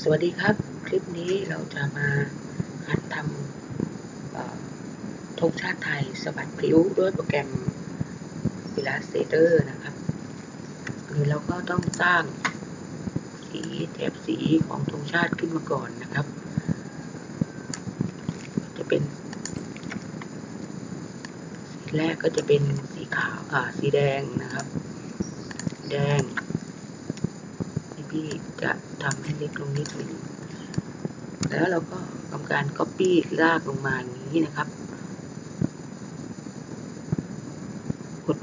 สวัสดีครับ คลิปนี้เราจะมาหัดทำธงชาติไทยสบัดพลิ้วด้วยโปรแกรม Illustrator นะครับคือเราก็ต้องสร้างสีแถบสีของธงชาติขึ้นมาก่อนนะครับ จะเป็นสีแรกก็จะเป็นสีขาวอ่าสีแดงนะครับ จะทำให้เล็กลงนิดหนึ่งแล้วเราก็ทำการ Copy ลากลงมาอย่างนี้นะครับ กด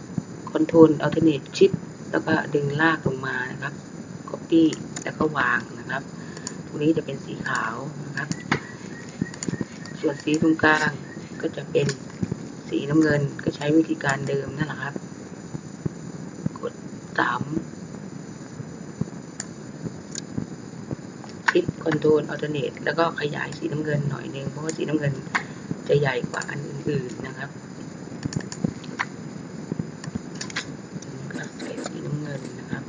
Ctrl Alternate Shift แล้วก็ดึงลากลงมานะครับ Copy แล้วก็วางนะครับ ตรงนี้จะเป็นสีขาวนะครับ ส่วนสีตรงกลางก็จะเป็นสีน้ำเงินก็ใช้วิธีการเดิมนั่นแหละครับ กด3 ลิปคอนโทรลอัลเทอร์เนตแล้วก็ขยายสีน้ำเงินหน่อยนึง เพราะว่าสีน้ำเงินจะใหญ่กว่าอันอื่นๆนะครับสีน้ำเงินนะครับ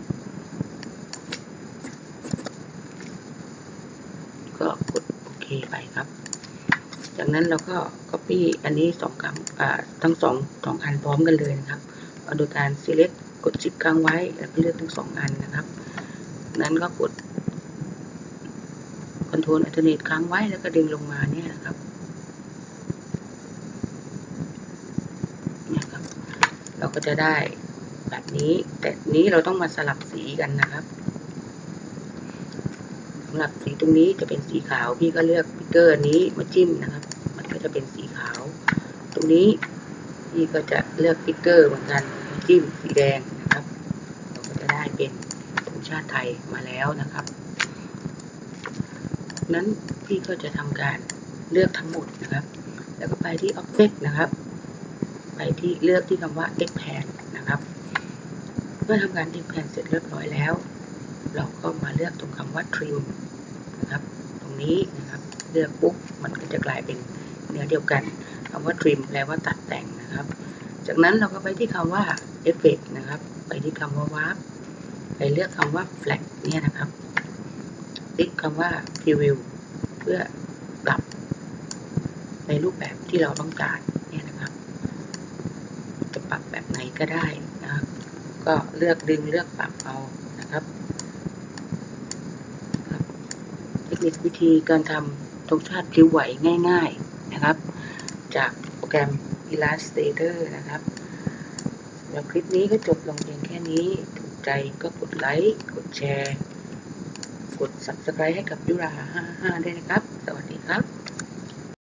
ก็กดโอเคไปครับ จากนั้นเราก็ Copy อันนี้สองครั้งทั้งสองสองอันพร้อมกันเลยนะครับโดยการ select กด shift ค้างไว้แล้วก็เลือกทั้งสองอันนะครับ นั้นก็กด คอนโทรลอัลเทอร์เนทค้างไว้แล้วก็ดึงลงมาเนี่ยนะครับเนี่ยครับ เราก็จะได้แบบนี้ แต่นี้เราต้องมาสลับสีกันนะครับสำหรับสีตรงนี้จะเป็นสีขาว พี่ก็เลือกพิกเกอร์นี้มาจิ้มนะครับ มันก็จะเป็นสีขาว ตรงนี้พี่ก็จะเลือกพิกเกอร์เหมือนกันจิ้มสีแดงนะครับ เราก็จะได้เป็นธงชาติไทยมาแล้วนะครับ นั้นพี่ก็จะทำการเลือกทั้งหมดนะครับ แล้วก็ไปที่ Object นะครับ ไปที่เลือกที่คำว่า Expand นะครับ เมื่อทำการ Expand เสร็จเรียบร้อยแล้ว เราก็มาเลือกตรงคำว่า Trim นะครับ ตรงนี้นะครับ เลือกปุ๊บมันก็จะกลายเป็นเนื้อเดียวกันคำว่า Trim แปลว่าตัดแต่งนะครับ จากนั้นเราก็ไปที่คำว่า Effect นะครับ ไปที่คำว่า Warp ไปเลือกคำว่า Flat เนี่ยนะครับ คลิกคำว่า preview เพื่อปรับในรูปแบบที่เราต้องการเนี่ยนะครับ จะปรับแบบไหนก็ได้นะครับ ก็เลือกดึงเลือกปรับเอานะครับครับเทคนิควิธีการทำธงชาติพลิ้วไหวง่าย ๆนะครับ จากโปรแกรม Illustrator นะครับแล้วคลิปนี้ก็จบลงเพียงแค่นี้ ถูกใจก็กดไลค์ กดแชร์ กด subscribe ให้กับยุรา55ด้วยนะครับ สวัสดีครับ